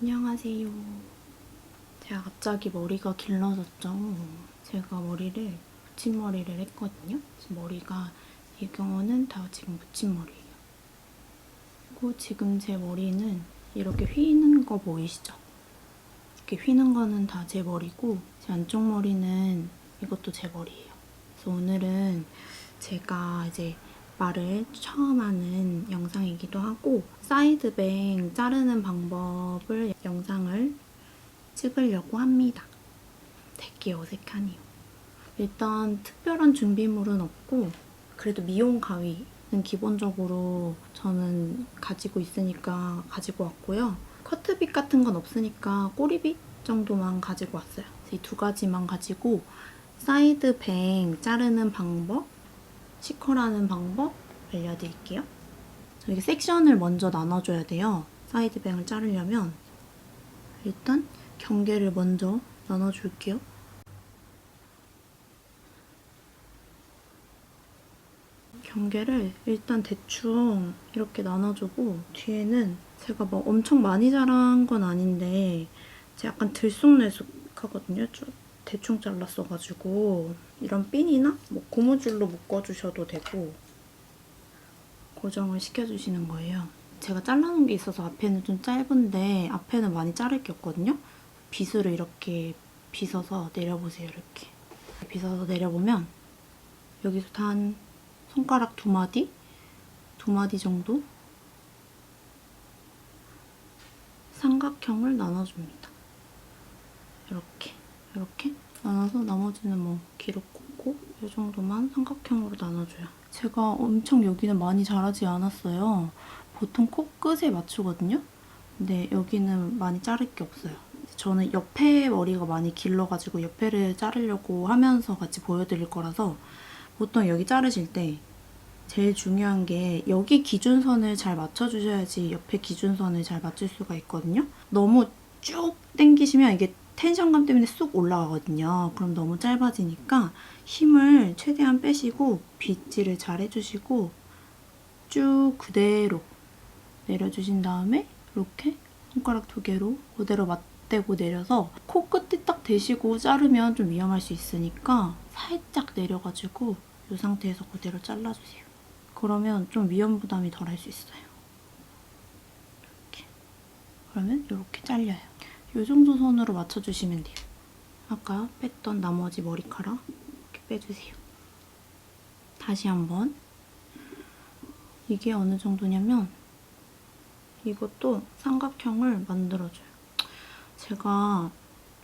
안녕하세요. 제가 갑자기 머리가 길러졌죠. 제가 머리를 붙임머리를 했거든요. 머리가 이 경우는 다 지금 붙임머리예요. 그리고 지금 제 머리는 이렇게 휘는 거 보이시죠? 이렇게 휘는 거는 다 제 머리고 제 안쪽 머리는 이것도 제 머리예요. 그래서 오늘은 제가 이제 말을 처음 하는 영상이기도 하고 사이드뱅 자르는 방법을 영상을 찍으려고 합니다. 되게 어색하네요. 일단 특별한 준비물은 없고 그래도 미용 가위는 기본적으로 저는 가지고 있으니까 가지고 왔고요. 커트빗 같은 건 없으니까 꼬리빗 정도만 가지고 왔어요. 이 두 가지만 가지고 사이드뱅 자르는 방법 시컬하는 방법 알려드릴게요. 이렇게 섹션을 먼저 나눠줘야 돼요. 사이드뱅을 자르려면 일단 경계를 먼저 나눠줄게요. 경계를 일단 대충 이렇게 나눠주고 뒤에는 제가 뭐 엄청 많이 자란 건 아닌데 제가 약간 들쑥날쑥 하거든요. 좀 대충 잘랐어가지고 이런 핀이나 뭐 고무줄로 묶어주셔도 되고 고정을 시켜주시는 거예요. 제가 잘라놓은 게 있어서 앞에는 좀 짧은데 앞에는 많이 자를 게 없거든요. 빗으로 이렇게 빗어서 내려보세요. 이렇게 빗어서 내려보면 여기서 한 손가락 두 마디? 두 마디 정도? 삼각형을 나눠줍니다. 이렇게 이렇게 나눠서 나머지는 뭐 길어 꽂고 이 정도만 삼각형으로 나눠줘요. 제가 엄청 여기는 많이 자라지 않았어요. 보통 코끝에 맞추거든요. 근데 여기는 많이 자를 게 없어요. 저는 옆에 머리가 많이 길러가지고 옆에를 자르려고 하면서 같이 보여드릴 거라서 보통 여기 자르실 때 제일 중요한 게 여기 기준선을 잘 맞춰주셔야지 옆에 기준선을 잘 맞출 수가 있거든요. 너무 쭉 당기시면 이게 텐션감 때문에 쑥 올라가거든요. 그럼 너무 짧아지니까 힘을 최대한 빼시고 빗질을 잘 해주시고 쭉 그대로 내려주신 다음에 이렇게 손가락 두 개로 그대로 맞대고 내려서 코끝에 딱 대시고 자르면 좀 위험할 수 있으니까 살짝 내려가지고 이 상태에서 그대로 잘라주세요. 그러면 좀 위험 부담이 덜 할 수 있어요. 이렇게. 그러면 이렇게 잘려요. 이 정도 선으로 맞춰주시면 돼요. 아까 뺐던 나머지 머리카락 이렇게 빼주세요. 다시 한번. 이게 어느 정도냐면 이것도 삼각형을 만들어줘요. 제가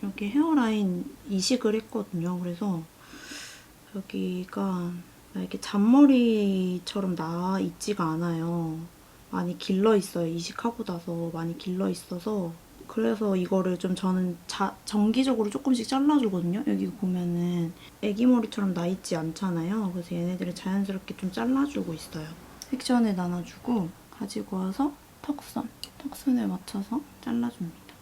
여기 헤어라인 이식을 했거든요. 그래서 여기가 이렇게 잔머리처럼 나 있지가 않아요. 많이 길러 있어요. 이식하고 나서 많이 길러 있어서 그래서 이거를 좀 저는 자, 정기적으로 조금씩 잘라주거든요. 여기 보면은 애기 머리처럼 나 있지 않잖아요. 그래서 얘네들을 자연스럽게 좀 잘라주고 있어요. 섹션에 나눠주고 가지고 와서 턱선, 턱선에 맞춰서 잘라줍니다.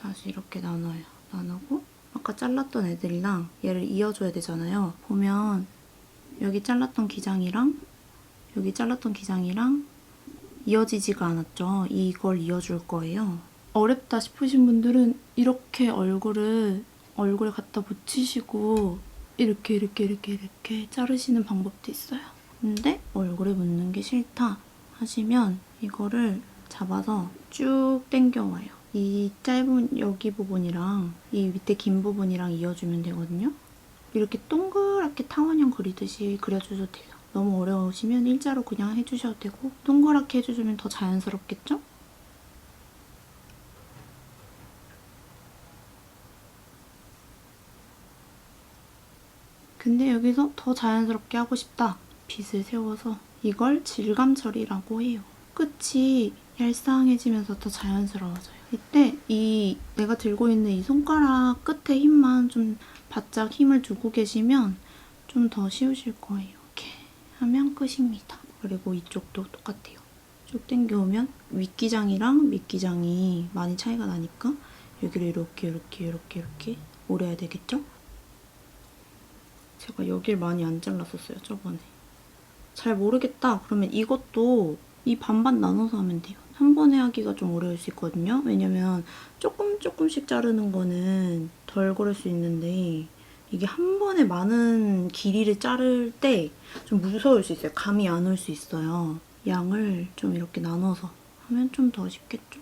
다시 이렇게 나눠요. 나누고 아까 잘랐던 애들이랑 얘를 이어줘야 되잖아요. 보면 여기 잘랐던 기장이랑 여기 잘랐던 기장이랑 이어지지가 않았죠. 이걸 이어줄 거예요. 어렵다 싶으신 분들은 이렇게 얼굴을 얼굴에 갖다 붙이시고 이렇게 이렇게 이렇게 이렇게 자르시는 방법도 있어요. 근데 얼굴에 묻는 게 싫다 하시면 이거를 잡아서 쭉 당겨와요. 이 짧은 여기 부분이랑 이 밑에 긴 부분이랑 이어주면 되거든요. 이렇게 동그랗게 타원형 그리듯이 그려주셔도 돼요. 너무 어려우시면 일자로 그냥 해주셔도 되고 동그랗게 해주시면 더 자연스럽겠죠? 근데 여기서 더 자연스럽게 하고 싶다. 빗을 세워서 이걸 질감 처리라고 해요. 끝이 얄쌍해지면서 더 자연스러워져요. 이때 이 내가 들고 있는 이 손가락 끝에 힘만 좀 바짝 힘을 주고 계시면 좀 더 쉬우실 거예요. 하면 끝입니다. 그리고 이쪽도 똑같아요. 쭉 당겨오면 윗기장이랑 밑기장이 많이 차이가 나니까 여기를 이렇게 이렇게 이렇게 이렇게 오려야 되겠죠? 제가 여길 많이 안 잘랐었어요, 저번에. 잘 모르겠다. 그러면 이것도 이 반반 나눠서 하면 돼요. 한 번에 하기가 좀 어려울 수 있거든요. 왜냐면 조금 조금씩 자르는 거는 덜 그럴 수 있는데 이게 한 번에 많은 길이를 자를 때 좀 무서울 수 있어요. 감이 안 올 수 있어요. 양을 좀 이렇게 나눠서 하면 좀 더 쉽겠죠?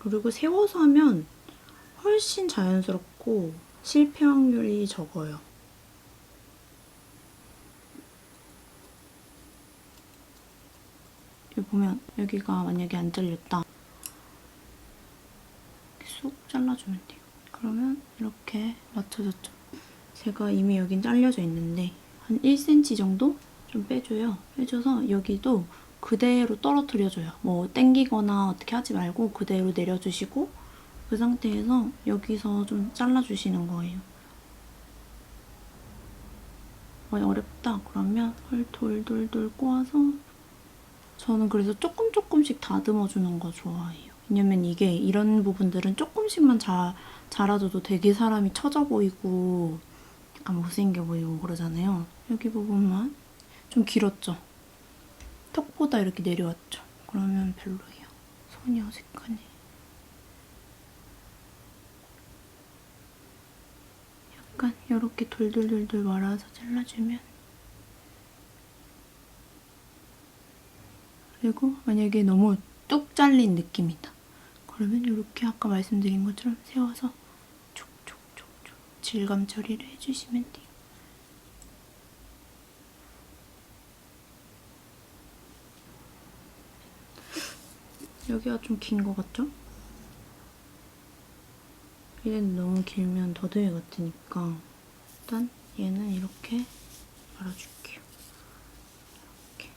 그리고 세워서 하면 훨씬 자연스럽고 실패 확률이 적어요. 여기 보면 여기가 만약에 안 잘렸다. 쏙 잘라주면 돼요. 그러면 이렇게 맞춰졌죠. 제가 이미 여긴 잘려져 있는데 한 1cm 정도 좀 빼줘요. 빼줘서 여기도 그대로 떨어뜨려줘요. 뭐 땡기거나 어떻게 하지 말고 그대로 내려주시고 그 상태에서 여기서 좀 잘라주시는 거예요. 어렵다 그러면 헐 돌돌돌 꼬아서 저는 그래서 조금 조금씩 다듬어 주는 거 좋아해요. 왜냐면 이게 이런 부분들은 조금씩만 자, 자라줘도 되게 사람이 처져 보이고 약간 못생겨 보이고 그러잖아요. 여기 부분만 좀 길었죠? 턱보다 이렇게 내려왔죠? 그러면 별로예요. 손이 어색하네. 약간 이렇게 돌돌돌돌 말아서 잘라주면 그리고 만약에 너무 뚝 잘린 느낌이다. 그러면 이렇게 아까 말씀드린 것처럼 세워서 촉촉촉촉 질감 처리를 해주시면 돼요. 여기가 좀 긴 것 같죠? 얘는 너무 길면 더듬이 같으니까 일단 얘는 이렇게 말아줄게요. 이렇게.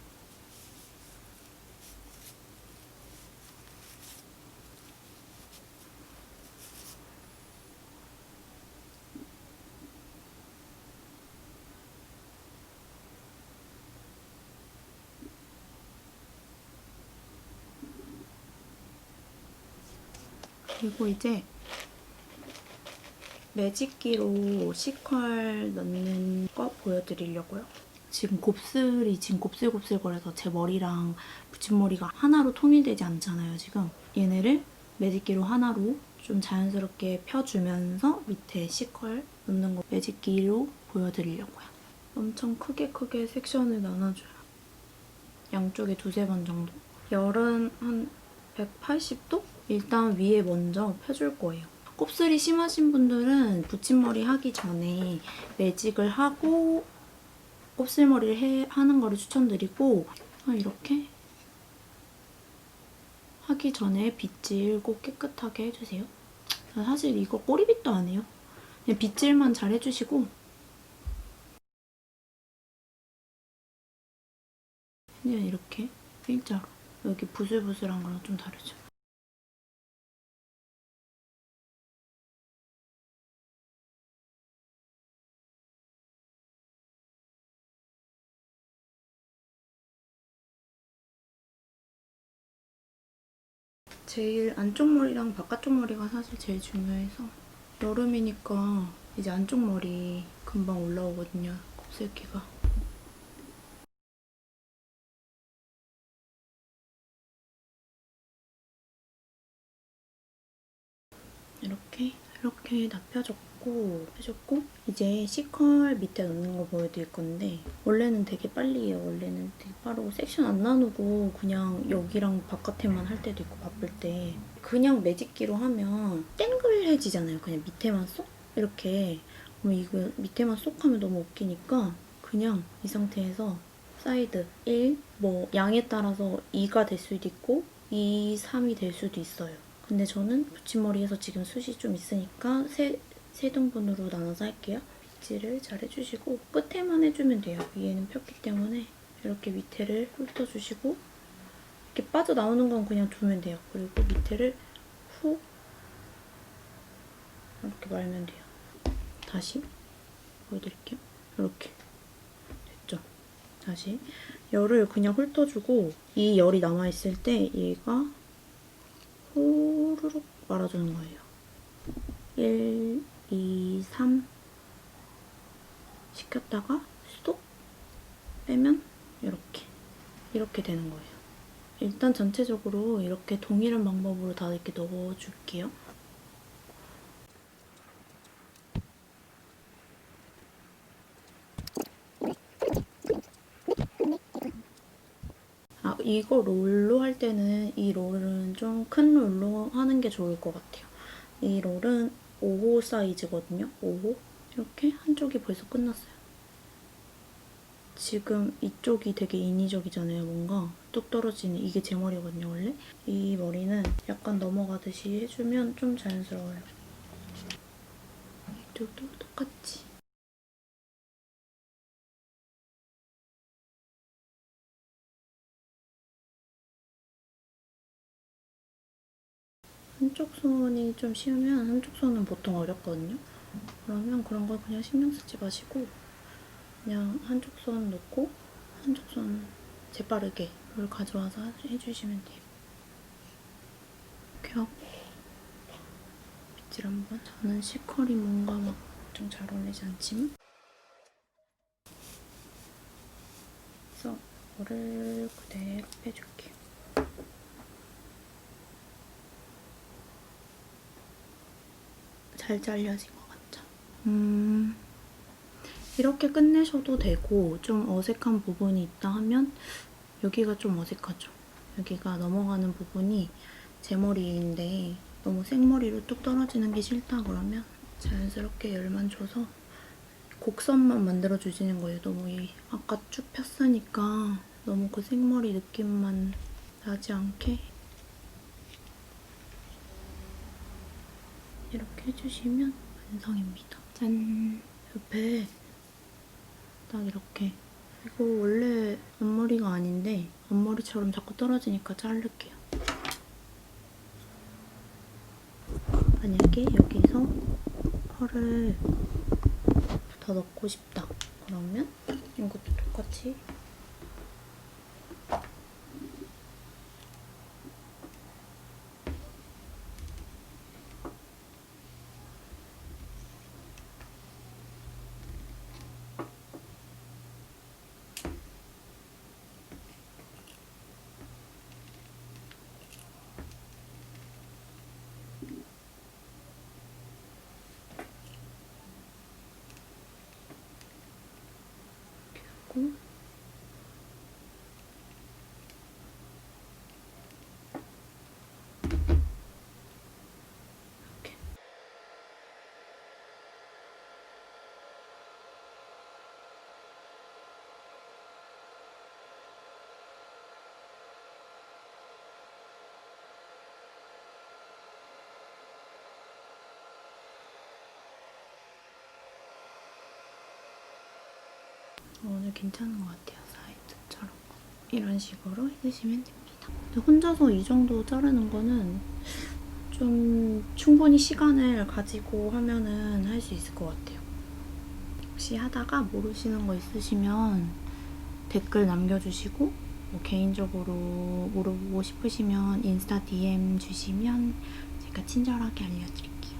그리고 이제 매직기로 시컬 넣는 거 보여드리려고요. 지금 곱슬이 지금 곱슬곱슬거려서 제 머리랑 붙임머리가 하나로 통일되지 않잖아요, 지금. 얘네를 매직기로 하나로 좀 자연스럽게 펴주면서 밑에 시컬 넣는 거 매직기로 보여드리려고요. 엄청 크게 크게 섹션을 나눠줘요. 양쪽에 두세 번 정도. 열은 한 180도? 일단 위에 먼저 펴줄 거예요. 곱슬이 심하신 분들은 붙임머리 하기 전에 매직을 하고 곱슬머리를 해, 하는 거를 추천드리고 아, 이렇게 하기 전에 빗질 꼭 깨끗하게 해주세요. 사실 이거 꼬리빗도 안 해요. 그냥 빗질만 잘 해주시고 그냥 이렇게 일자로 여기 부슬부슬한 거랑 좀 다르죠. 제일 안쪽 머리랑 바깥쪽 머리가 사실 제일 중요해서 여름이니까 이제 안쪽 머리 금방 올라오거든요. 곱슬기가. 이렇게 이렇게 다 펴줬고 펴줬고 이제 C컬 밑에 넣는 거 보여드릴 건데 원래는 되게 빨리 해요. 원래는 되게 빠르고 섹션 안 나누고 그냥 여기랑 바깥에만 할 때도 있고 바쁠 때 그냥 매직기로 하면 땡글해지잖아요. 그냥 밑에만 쏙 이렇게 그럼 이거 밑에만 쏙 하면 너무 웃기니까 그냥 이 상태에서 사이드 1, 뭐 양에 따라서 2가 될 수도 있고 2, 3이 될 수도 있어요. 근데 저는 붙임머리에서 지금 숱이 좀 있으니까 세, 세 등분으로 나눠서 할게요. 빗질을 잘 해주시고 끝에만 해주면 돼요. 위에는 폈기 때문에 이렇게 밑에를 훑어주시고 이렇게 빠져나오는 건 그냥 두면 돼요. 그리고 밑에를 훅 이렇게 말면 돼요. 다시 보여드릴게요. 이렇게 됐죠? 다시 열을 그냥 훑어주고 이 열이 남아있을 때 얘가 후루룩 말아주는 거예요. 1, 2, 3 시 켰다가 스톱 빼면 이렇게 이렇게 되는 거예요. 일단 전체적으로 이렇게 동일한 방법으로 다 이렇게 넣어줄게요. 아, 이거 롤로 할 때는 이 롤은 좀 큰 롤로 하는 게 좋을 것 같아요. 이 롤은 5호 사이즈거든요. 5호. 이렇게 한쪽이 벌써 끝났어요. 지금 이쪽이 되게 인위적이잖아요. 뭔가 뚝 떨어지는 이게 제 머리거든요. 원래 이 머리는 약간 넘어가듯이 해주면 좀 자연스러워요. 이쪽도 똑같이. 한쪽 손이 좀 쉬우면 한쪽 손은 보통 어렵거든요. 그러면 그런 걸 그냥 신경 쓰지 마시고 그냥 한쪽 손 놓고 한쪽 손 재빠르게 물 가져와서 해주시면 돼요. 이렇게 하고 빗질 한번. 저는 시컬이 뭔가 막 좀 잘 어울리지 않지만 그래서 이거를 그대로 빼줄게요. 잘 잘려진 것 같죠? 음, 이렇게 끝내셔도 되고 좀 어색한 부분이 있다 하면 여기가 좀 어색하죠? 여기가 넘어가는 부분이 제 머리인데 너무 생머리로 뚝 떨어지는 게 싫다 그러면 자연스럽게 열만 줘서 곡선만 만들어 주시는 거예요. 너무 이 아까 쭉 폈으니까 너무 그 생머리 느낌만 나지 않게 이렇게 해주시면 완성입니다. 짠! 옆에 딱 이렇게 이거 원래 앞머리가 아닌데 앞머리처럼 자꾸 떨어지니까 자를게요. 만약에 여기서 펄을 더 넣고 싶다. 그러면 이것도 똑같이 하고 오늘 괜찮은 것 같아요. 사이드처럼. 이런 식으로 해주시면 됩니다. 혼자서 이 정도 자르는 거는 좀 충분히 시간을 가지고 하면은 할 수 있을 것 같아요. 혹시 하다가 모르시는 거 있으시면 댓글 남겨주시고 뭐 개인적으로 물어보고 싶으시면 인스타 DM 주시면 제가 친절하게 알려드릴게요.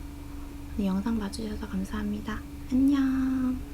영상 봐주셔서 감사합니다. 안녕.